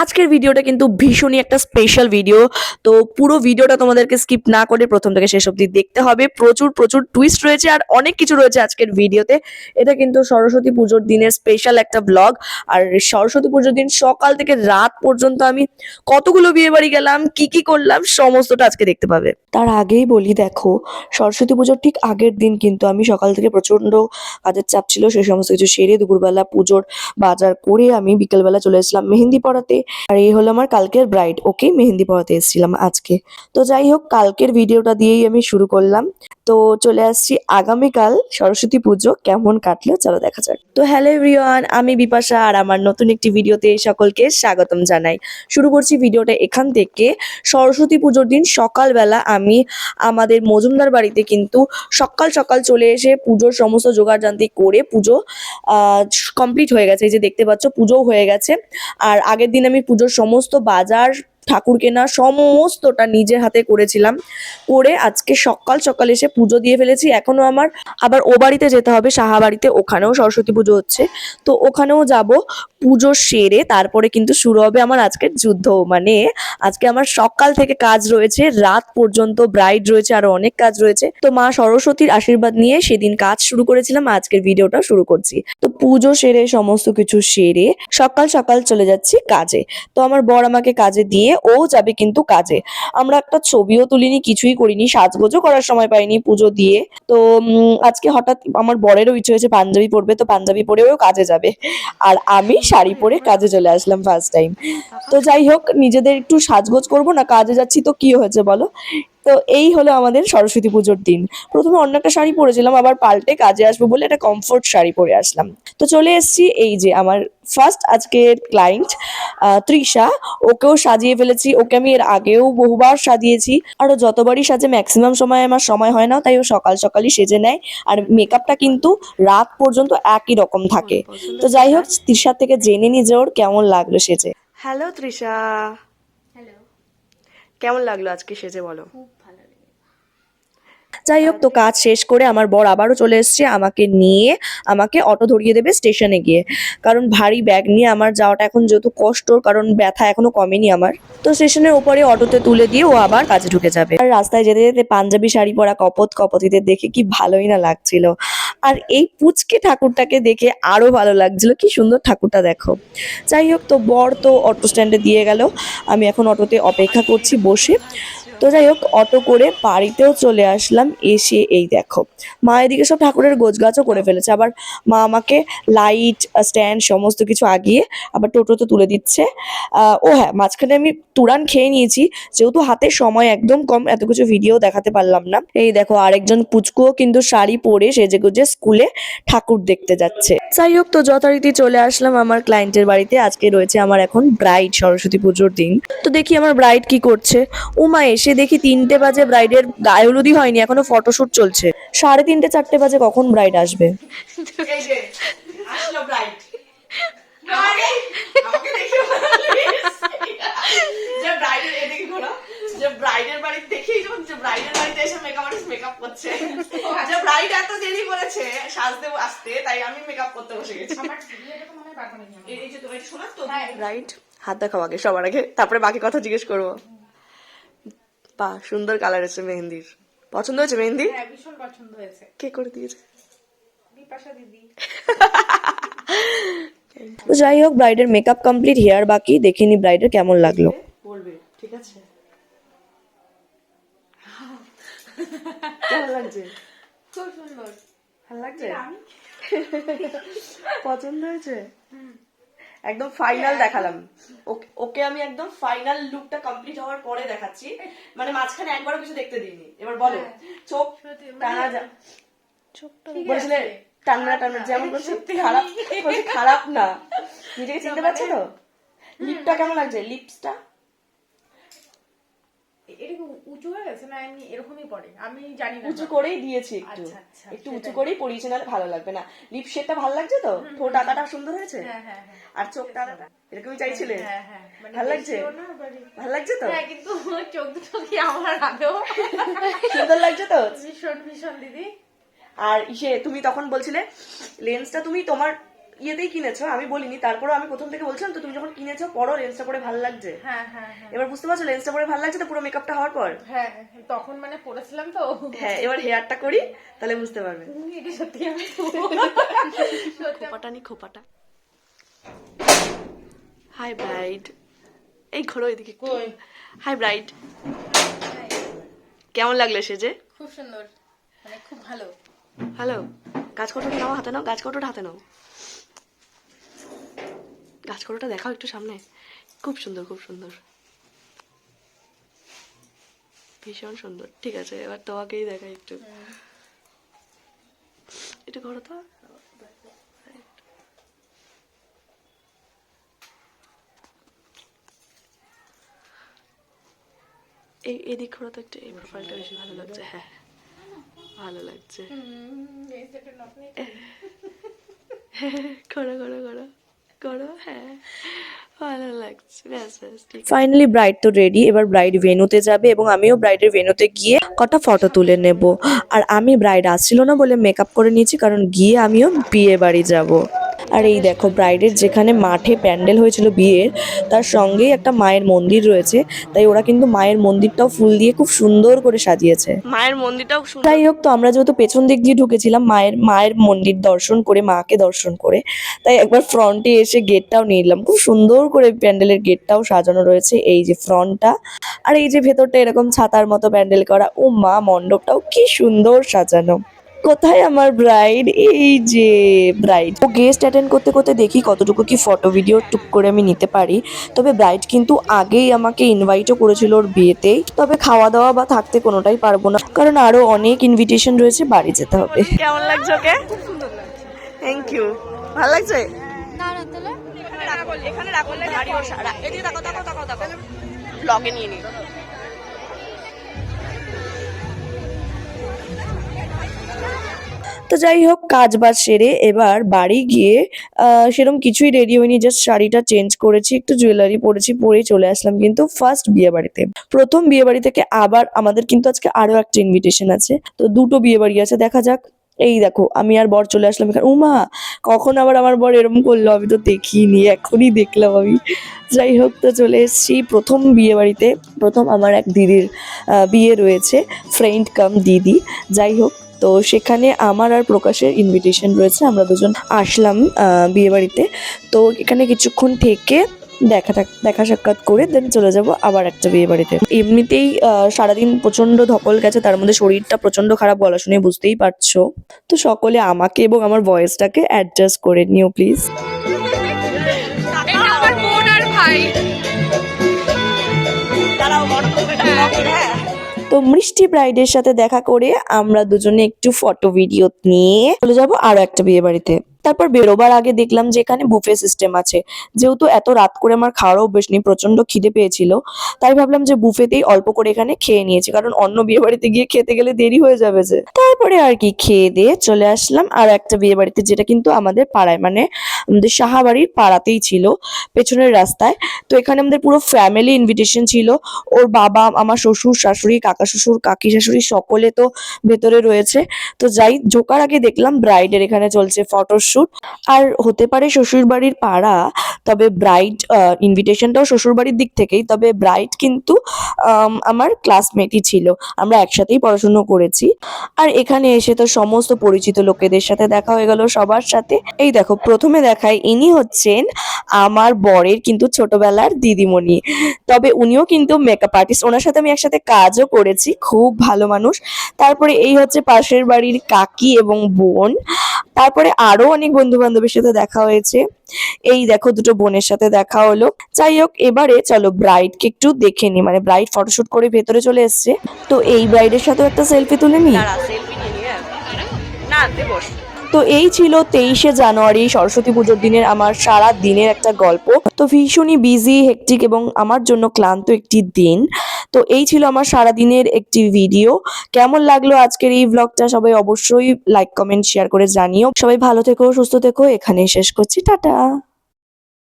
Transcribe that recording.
আজকের ভিডিওটা কিন্তু ভীষণই একটা স্পেশাল ভিডিও তো পুরো ভিডিওটা তোমাদেরকে স্কিপ না করে প্রথম থেকে শেষ অবধি দেখতে হবে। প্রচুর প্রচুর টুইস্ট রয়েছে আর অনেক কিছু রয়েছে আজকের ভিডিওতে এটা কিন্তু সরস্বতী পুজোর দিনের স্পেশাল একটা ব্লগ আর সরস্বতী পুজোর দিন সকাল থেকে রাত পর্যন্ত আমি কতগুলো বিয়ে বাড়ি গেলাম, কি কি করলাম, সমস্তটা আজকে দেখতে পাবে। তার আগেই বলি, দেখো, সরস্বতী পুজোর ঠিক আগের দিন কিন্তু আমি সকাল থেকে প্রচণ্ড কাজের চাপ ছিল সেই সমস্ত কিছু সেরে দুপুরবেলা পুজোর বাজার করে আমি বিকেলবেলা চলে এসেছিলাম মেহেন্দি পড়াতে আর এই হলো আমার কালকের ব্রাইড ওকে মেহেন্দি পড়াতে এসেছিলাম আজকে। তো যাই হোক, কালকের ভিডিওটা দিয়েই আমি শুরু করলাম। তো চলে আসছি আগামীকাল সরস্বতী পুজো কেমন কাটলো? চলো দেখা যাক। তো হ্যালো এভরিওয়ান আমি বিপাশা আর আমার নতুন একটি ভিডিওতে সকলকে স্বাগতম জানাই। শুরু করছি ভিডিওটা এখান থেকে। সরস্বতী পুজোর দিন সকালবেলা আমি আমাদের মজুমদার বাড়িতে কিন্তু সকাল সকাল চলে এসে পুজোর সমস্ত জোগাড় জান্তি করে পুজো কমপ্লিট হয়ে গেছে। এই যে দেখতে পাচ্ছ, পুজোও হয়ে গেছে। আর আগের দিন আমি পুজোর সমস্ত বাজার ঠাকুর কেনা সমস্তটা নিজের হাতে করেছিলাম। করে আজকে সকাল সকাল এসে পুজো দিয়ে ফেলেছি। এখনও আমার আবার ও বাড়িতে যেতে হবে। সাহা বাড়িতে ওখানেও সরস্বতী পুজো হচ্ছে। তো ওখানেও যাব পুজো সেরে তারপরে কিন্তু শুরু হবে আমার আজকের যুদ্ধ। মানে আজকে আমার সকাল থেকে কাজ রয়েছে, রাত পর্যন্ত ব্রাইড রয়েছে, আরও অনেক কাজ রয়েছে। তো মা সরস্বতীর আশীর্বাদ নিয়ে সেদিন কাজ শুরু করেছিলাম, আজকের ভিডিওটা শুরু করছি। তো পুজো সেরে, সমস্ত কিছু সেরে সকাল সকাল চলে যাচ্ছি কাজে। তো আমার বর আমাকে কাজে দিয়ে ও যাবে কিন্তু কাজে। আমরা একটা ছবিও তুলিনি, কিছুই করিনি, সাজগোজও করার সময় পাইনি পুজো দিয়ে। তো আজকে হঠাৎ আমার বরেরও ইচ্ছে হয়েছে পাঞ্জাবি পরবে, তো পাঞ্জাবি পরেও কাজে যাবে। আর আমি শাড়ি পরে কাজে চলে আসলাম ফার্স্ট টাইম তো যাই হোক, নিজেদের একটু সাজগোজ করব না, কাজে যাচ্ছি তো কি হয়েছে বলো? তো এই হলো আমাদের সরস্বতী পুজোর দিন। প্রথমে অন্য একটা শাড়ি পরেছিলাম আবার পাল্টে কাজে আসব বলে একটা কমফোর্ট শাড়ি পরে আসলাম। তো চলে এসেছি এই যে আমার ফার্স্ট আজকের ক্লায়েন্ট তৃষা। ওকেও সাজিয়ে ফেলেছি ওকে আমি এর আগেও বহুবার সাজিয়েছি। আরও যতবারই সাজে ম্যাক্সিমাম সময় আমার সময় হয় না তাই ও সকাল সকালই সেজে নেয়। আর মেকআপটা কিন্তু রাত পর্যন্ত একই রকম থাকে। তো যাই হোক তৃষার থেকে জেনে নি যে ওর কেমন লাগল সেজে। হ্যালো তৃষা। কেমন লাগল আজকে সেজে বলো? যাই হোক তো কাজ শেষ করে আমার বর আবারও চলে এসেছে আমাকে নিয়ে, আমাকে অটো ধরিয়ে দেবে স্টেশনে গিয়ে। কারণ ভারী ব্যাগ নিয়ে আমার যাওয়াটা এখন যেহেতু কষ্ট কারণ ব্যথা এখনও কমেনি আমার। তো স্টেশনের ওপরে অটোতে তুলে দিয়ে ও আবার কাজে ঢুকে যাবে। আর রাস্তায় যেতে যেতে পাঞ্জাবি শাড়ি পরা কপত কপতিদের দেখে কি ভালোই না লাগছিল। আর এই পুচকে ঠাকুরটাকে দেখে আরও ভালো লাগছিল। কি সুন্দর ঠাকুরটা দেখো। যাই হোক তো বর তো অটো স্ট্যান্ডে দিয়ে গেল। আমি এখন অটোতে অপেক্ষা করছি বসে। তো যাই হোক, অটো করে বাড়িতেও চলে আসলাম। এসে এই দেখো, মা এদিকে সব ঠাকুরের গোছগাছও করে ফেলেছে। আবার মা আমাকে লাইট স্ট্যান্ড সমস্ত কিছু আগিয়ে আবার টোটোতে তুলে দিচ্ছে। ও হ্যাঁ মাঝখানে আমি তুরান খেয়ে নিয়েছি, যেহেতু হাতে সময় একদম কম, এত কিছু ভিডিও দেখাতে পারলাম না। এই দেখো, আরেকজন পুচকুও কিন্তু শাড়ি পরে সেজে গুজে স্কুলে ঠাকুর দেখতে যাচ্ছে। যাই হোক, তো যথারীতি চলে আসলাম আমার ক্লায়েন্টের বাড়িতে। আজকে রয়েছে আমার এখন ব্রাইড সরস্বতী পুজোর দিন। তো দেখি আমার ব্রাইড কি করছে। উমা এসে দেখি তিনটে বাজে ব্রাইডের গায়ে হলুদই হয়নি এখনও ফটোশুট চলছে। সাড়ে তিনটে চারটে বাজে কখন ব্রাইড আসবে? এই যে আসলো ব্রাইড আমাকে দেখে যে ব্রাইডের এদিকে ঘোরা। যে ব্রাইডের বাড়ি দেখেই যখন যে ব্রাইডের বাড়িতে এসে মেকআপ আর্টিস্ট মেকআপ করছে। যে ব্রাইড এত দেরি করেছে সাজতে আসতে তাই আমি মেকআপ করতে বসে গেছি। আমার ভিডিওটা তো মনে হয় হ্যাঁ রাইট হাত দেখাও আগে সবার আগে। তারপরে বাকি কথা জিজ্ঞেস করব। পা সুন্দর কালার এসেছে মেহেন্দির। পছন্দ হয়েছে মেহেন্দি? হ্যাঁ ভীষণ পছন্দ হয়েছে। কে করে দিয়েছে? বিপাশা দিদি। তো যাই হোক ব্রাইডের মেকআপ কমপ্লিট হেয়ার বাকি দেখিনি ব্রাইডের কেমন লাগল। বলবে ঠিক আছে। কেমন লাগছে? খুব সুন্দর। ভালো লাগছে? পছন্দ হয়েছে? একদম ফাইনাল দেখালাম। ওকে আমি একদম ফাইনাল লুকটা কমপ্লিট হওয়ার পরে দেখাচ্ছি। মানে মাঝখানে একবারও কিছু দেখতে দিইনি। এবার বলো হ্যাঁ। চোখ মানে- টানা যা বলছিলে টানা টানরা টানরা খারাপ না, যেমন সত্যি। খারাপ খারাপ না। নিজেকে চিনতে পারছ মানে- তো? লিপটা কেমন লাগছে? লিপসটা এটা কি উঁচু হয়ে গেছে না এমনি এরকমই পড়ে আমি জানি না। উঁচু করেই দিয়েছি একটু। আচ্ছা, আচ্ছা, একটু উঁচু করেই পরিয়েছি নাহলে ভালো লাগবে না। লিপ শেডটা ভালো লাগছে তো? ঠোঁট আঁকাটা সুন্দর হয়েছে? হ্যাঁ হ্যাঁ হ্যাঁ। আর চোখ এরকমই চাইছিলে? হ্যাঁ হ্যাঁ। মানে ভালো লাগছে? ভালো লাগছে তো? হ্যাঁ কিন্তু চোখ দুটো কি আমার আগেও? সুন্দর লাগছে তো? ভীষণ ভীষণ দিদি। আর ইসে তুমি তখন বলছিলে লেন্সটা তুমি তোমার ইয়েতেই কিনেছো? আমি বলিনি তারপরে আমি প্রথম থেকে বলছিলাম তো তুমি যখন কিনেছো পরো লেন্সটা পরে ভালো লাগছে। হ্যাঁ হ্যাঁ হ্যাঁ। এবার বুঝতে পারছ লেন্সটা পরে ভালো লাগছে তো পুরো মেকআপটা হওয়ার পর? হ্যাঁ তখন মানে পড়েছিলাম তো। হ্যাঁ এবার হেয়ারটা করি তাহলে বুঝতে পারবে। এটা সত্যি আমি খোপাটা নি খোপাটা। হাই ব্রাইড এই ঘোরো এদিকে কই? হাই ব্রাইড কেমন লাগল সেজে? খুব সুন্দর। মানে খুব ভালো। হ্যালো গাছ কটোটা নাও হাতে নাও। গাছ কটোটা হাতে নাও। গাছ কটোটা দেখাও একটু সামনে। খুব সুন্দর খুব সুন্দর। ভীষণ সুন্দর। ঠিক আছে এবার তোমাকেই দেখাই একটু। একটু ঘোরো তো। এই এদিক ঘোরো তো একটু এই প্রোফাইলটা বেশি ভালো লাগছে। হ্যাঁ ভালো লাগছে। করো করো করো করো হ্যাঁ। ভালো লাগছে। ব্যাস ব্যাস, ঠিক ফাইনালি ব্রাইড তো রেডি এবার ব্রাইড ভেনুতে যাবে এবং আমিও ব্রাইডের ভেনুতে গিয়ে কটা ফটো তুলে নেব। আর আমি ব্রাইড আসছিল না বলে মেকআপ করে নিয়েছি, কারণ গিয়ে আমিও বিয়ে বাড়ি যাব। আর এই দেখো ব্রাইডের যেখানে মাঠে প্যান্ডেল হয়েছিল বিয়ের তার সঙ্গেই একটা মায়ের মন্দির রয়েছে। তাই ওরা কিন্তু মায়ের মন্দিরটাও ফুল দিয়ে খুব সুন্দর করে সাজিয়েছে। মায়ের মন্দিরটাও যাই হোক তো আমরা যেহেতু পেছন দিক দিয়ে ঢুকেছিলাম মায়ের মায়ের মন্দির দর্শন করে মাকে দর্শন করে তাই একবার ফ্রন্টে এসে গেটটাও নিয়ে নিলাম। খুব সুন্দর করে প্যান্ডেলের গেটটাও সাজানো রয়েছে এই যে ফ্রন্টটা। আর এই যে ভেতরটা এরকম ছাতার মতো প্যান্ডেল করা ও মা মণ্ডপটাও কি সুন্দর সাজানো। কোথায় আমার ব্রাইড এই যে ব্রাইড ও গেস্ট অ্যাটেন্ড করতে করতে দেখি কতটুকু কি ফটো ভিডিও টুক করে আমি নিতে পারি। তবে ব্রাইড কিন্তু আগেই আমাকে ইনভাইটও করেছিল ওর বিয়েতেই তবে খাওয়া দাওয়া বা থাকতে কোনোটাই পারব না। কারণ আরও অনেক ইনভিটেশন রয়েছে বাড়ি যেতে হবে। কেমন লাগছে ওকে? থ্যাংক ইউ ভালো লাগছে? এখানে রাখো এখানে রাখো। গাড়ি বসা এদিকে তাকাও তাকাও তাকাও তাকাও। ব্লগে নিয়ে নিই তো যাই হোক, কাজ বাজ সেরে এবার বাড়ি গিয়ে সেরকম কিছুই রেডি হয়নি জাস্ট শাড়িটা চেঞ্জ করেছি, একটু জুয়েলারি পরেছি, পরেই চলে আসলাম কিন্তু ফার্স্ট বিয়ে বাড়িতে প্রথম বিয়ে বাড়ি থেকে আবার আমাদের কিন্তু আজকে আরও একটা ইনভিটেশন আছে, তো দুটো বিয়ে বাড়ি আছে, দেখা যাক। এই দেখো, আমি আর বর চলে আসলাম এখানে। উমা, কখন আবার আমার বর এরম করল? আমি তো দেখিনি, এখনই দেখলাম আমি। যাই হোক, তো চলে এসেছি প্রথম বিয়ে বাড়িতে প্রথম আমার এক দিদির বিয়ে রয়েছে ফ্রেন্ড কাম দিদি। যাই হোক তো সেখানে আমার আর প্রকাশের ইনভিটেশন রয়েছে, আমরা দুজন আসলাম বিয়েবাড়িতে। তো এখানে কিছুক্ষণ থেকে দেখা দেখা সাক্ষাৎ করে দেন চলে যাব আবার একটা বিয়ে বাড়িতে এমনিতেই সারাদিন প্রচণ্ড ধকল গেছে, তার মধ্যে শরীরটা প্রচণ্ড খারাপ বলা শুনে বুঝতেই পারছ। তো সকলে আমাকে এবং আমার ভয়েসটাকে অ্যাডজাস্ট করে নিও প্লিজ তো মিষ্টি ব্রাইডের সাথে দেখা করে আমরা দুজনে একটু ফটো ভিডিও নিয়ে চলে যাব আরও একটা বিয়ে বাড়িতে তারপর বেরোবার আগে দেখলাম যে এখানে বুফে সিস্টেম আছে। যেহেতু এত রাত করে আমার খাওয়ারও অভ্যেস নেই প্রচণ্ড খিদে পেয়েছিল, তাই ভাবলাম যে বুফেতেই অল্প করে এখানে খেয়ে নিয়েছি, কারণ অন্য বিয়ে বাড়িতে গিয়ে খেতে গেলে দেরি হয়ে যাবে যে। তারপরে আর কি, খেয়ে দিয়ে চলে আসলাম। আর একটা বিয়ে বাড়িতে যেটা কিন্তু আমাদের পাড়ায় মানে আমাদের সাহাবাড়ির পাড়াতেই ছিল, পেছনের রাস্তায়। তো এখানে আমাদের পুরো ফ্যামিলি ইনভিটেশন ছিল। ওর বাবা, আমার শ্বশুর, শাশুড়ি, কাকা শ্বশুর, কাকি শাশুড়ি সকলে তো ভেতরে রয়েছে। তো যাই, ঢোকার আগে দেখলাম ব্রাইডের এখানে চলছে ফটোশুট আর হতে পারে শ্বশুর বাড়ির পাড়া তবে ব্রাইড ইনভিটেশনটাও শ্বশুর বাড়ির দিক থেকেই তবে ব্রাইড কিন্তু আম, আমার ক্লাসমেটই ছিল। আমরা একসাথেই পড়াশুনো করেছি। আর এখানে এসে তো সমস্ত পরিচিত লোকেদের সাথে দেখা হয়ে গেল সবার সাথে। এই দেখো প্রথমে দেখায় ইনি হচ্ছেন আমার বরের কিন্তু ছোটবেলার দিদিমণি। তবে উনিও কিন্তু মেকআপ আর্টিস্ট ওনার সাথে আমি একসাথে কাজও করেছি খুব ভালো মানুষ। তারপরে এই হচ্ছে পাশের বাড়ির কাকি এবং বোন। তারপরে আরও অনেক বন্ধু বান্ধবের সাথে দেখা হয়েছে। এই দেখো দুটো বোনের সাথে দেখা হলো। যাই হোক, এবারে চলো ব্রাইড কে একটু দেখে নি। মানে ব্রাইড ফটোশুট করে ভেতরে চলে এসছে। তো এই ব্রাইডের সাথেও একটা সেলফি তুলে নি? না তো এই ছিল তেইশে জানুয়ারি সরস্বতী পুজোর দিনের আমার সারা দিনের একটা গল্প। তো ভীষণই বিজি হেকটিক এবং আমার জন্য ক্লান্ত একটি দিন। তো এই ছিল আমার সারা দিনের একটি ভিডিও কেমন লাগল আজকের এই ব্লগটা সবাই অবশ্যই লাইক কমেন্ট শেয়ার করে জানিও। সবাই ভালো থেকো, সুস্থ থেকো। এখানেই শেষ করছি। টাটা!